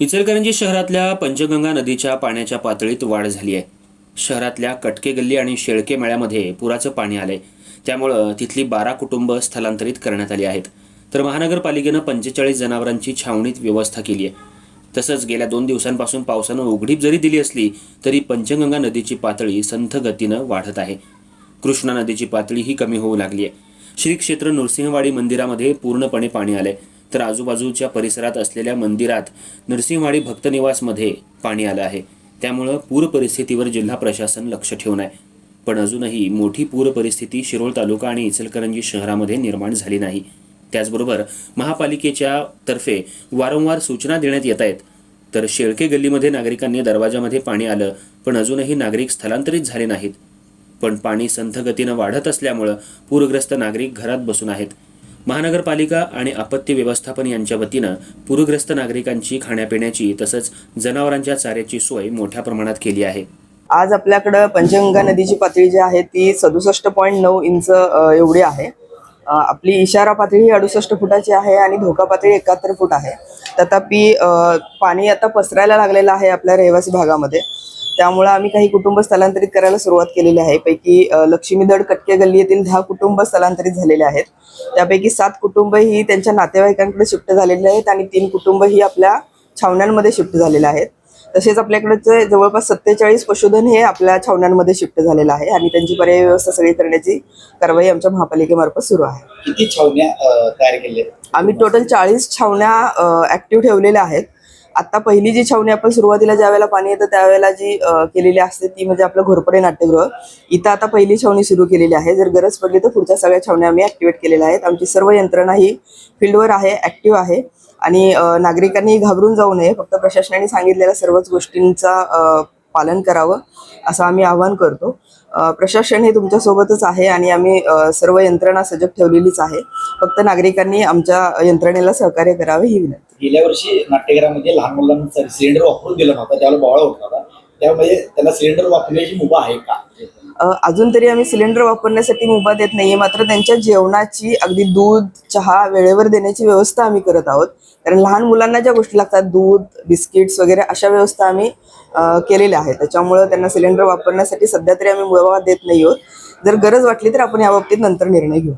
इचलकरंजी शहरातल्या पंचगंगा नदीच्या पाण्याच्या पातळीत वाढ झाली आहे. शहरातल्या कटके गल्ली आणि शेळके मेळ्यामध्ये पुराचं पाणी आलंय. त्यामुळं तिथली बारा कुटुंब स्थलांतरित करण्यात आली आहेत. तर महानगरपालिकेनं पंचेचाळीस जनावरांची छावणीत व्यवस्था केली आहे. तसंच गेल्या दोन दिवसांपासून पावसानं उघडीप जरी दिली असली तरी पंचगंगा नदीची पातळी संथ गतीनं वाढत आहे. कृष्णा नदीची पातळी ही कमी होऊ लागली आहे. श्री क्षेत्र नृसिंहवाडी मंदिरामध्ये पूर्णपणे पाणी आलंय. तर आजूबाजूच्या परिसरात असलेल्या मंदिरात नरसिंहवाडी भक्तनिवासमध्ये पाणी आलं आहे. त्यामुळं पूर परिस्थितीवर जिल्हा प्रशासन लक्ष ठेवून आहे. पण अजूनही मोठी पूर परिस्थिती शिरोळ तालुका आणि इचलकरंजी शहरामध्ये निर्माण झाली नाही. त्याचबरोबर महापालिकेच्या तर्फे वारंवार सूचना देण्यात येत आहेत. तर शेळके गल्लीमध्ये नागरिकांनी दरवाजामध्ये पाणी आलं पण अजूनही नागरिक स्थलांतरित झाले नाहीत. पण पाणी संथ गतीनं वाढत असल्यामुळं पूरग्रस्त नागरिक घरात बसून आहेत. महानगरपालिका आणि आपत्ती व्यवस्थापन यांच्या वतीनं पूरग्रस्त नागरिकांची खाण्यापिण्याची तसंच जनावरांच्या चाऱ्याची सोय मोठ्या प्रमाणात केली आहे. आज आपल्याकडं पंचगंगा नदीची पातळी जी आहे ती सदुसष्ट पॉईंट नऊ इंच एवढी आहे. आपली इशारा पातळी ही अडुसष्ट फुटाची आहे आणि धोका पातळी एकाहत्तर फूट आहे. तथापि पाणी आता पसरायला लागलेलं आहे आपल्या रहिवासी भागामध्ये. त्यामुळे आम्ही काही कुटुंब स्थलांतरित करायला सुरुवात केलेली आहे. पैकी लक्ष्मीदड कटके गल्ली येथील दहा कुटुंब स्थलांतरित झालेले आहेत. त्यापैकी सात कुटुंब ही त्यांच्या नातेवाईकांकडे शिफ्ट झालेले आहेत आणि तीन कुटुंब ही आपल्या छावण्यांमध्ये शिफ्ट झालेले आहेत. तसेच आपल्याकडचे जवळपास सत्तेचाळीस पशुधन हे आपल्या छावण्यांमध्ये शिफ्ट झालेलं आहे आणि त्यांची पर्यायी व्यवस्था सगळी करण्याची कारवाई आमच्या महापालिकेमार्फत सुरू आहे. किती छावण्या तयार केल्या? आम्ही टोटल चाळीस छावण्या ऍक्टिव्ह ठेवलेल्या आहेत. आता पहिली जी छावणी आपण सुरुवातीला ज्या वेळेला पाणी येतं त्यावेळेला जी केलेली असते ती म्हणजे आपलं घोरपडे नाट्यगृह. इथं आता पहिली छावणी सुरू केलेली आहे. जर गरज पडली तर पुढच्या सगळ्या छावण्या आम्ही ऍक्टिव्हेट केलेल्या आहेत. आमची सर्व यंत्रणा ही फील्डवर आहे ऍक्टिव्ह आहे. आणि नागरिकांनी घाबरून जाऊ नये. फक्त प्रशासनाने सांगितलेल्या सर्वच गोष्टींचा पालन करावं असं आम्ही आवाहन करतो. प्रशासन हे तुमच्यासोबतच आहे आणि आम्ही सर्व यंत्रणा सजग ठेवलेलीच आहे. फक्त नागरिकांनी आमच्या यंत्रणेला सहकार्य करावे ही विनंती. गेल्या वर्षी नाट्यगृहामध्ये लहान मुलांना सिलेंडर वापरून दिला नव्हता त्याला बोळा होत नव्हता. त्यामुळे सिलेंडर वापरण्याची मुभा आहे का? अजून तरी आम्ही सिलेंडर वापरण्यासाठी मुभा देत नाहीये मात्र त्यांच्या जेवणाची अगदी दूध चहा वेळेवर देण्याची व्यवस्था आम्ही करत आहोत. कारण लहान मुलांना ज्या गोष्टी लागतात दूध बिस्किट्स वगैरे अशा व्यवस्था आम्ही केलेल्या आहेत. त्याच्यामुळं त्यांना सिलेंडर वापरण्यासाठी सध्या तरी आम्ही मुभा देत नाही आहोत. जर गरज वाटली तर आपण याबाबतीत नंतर निर्णय घेऊ.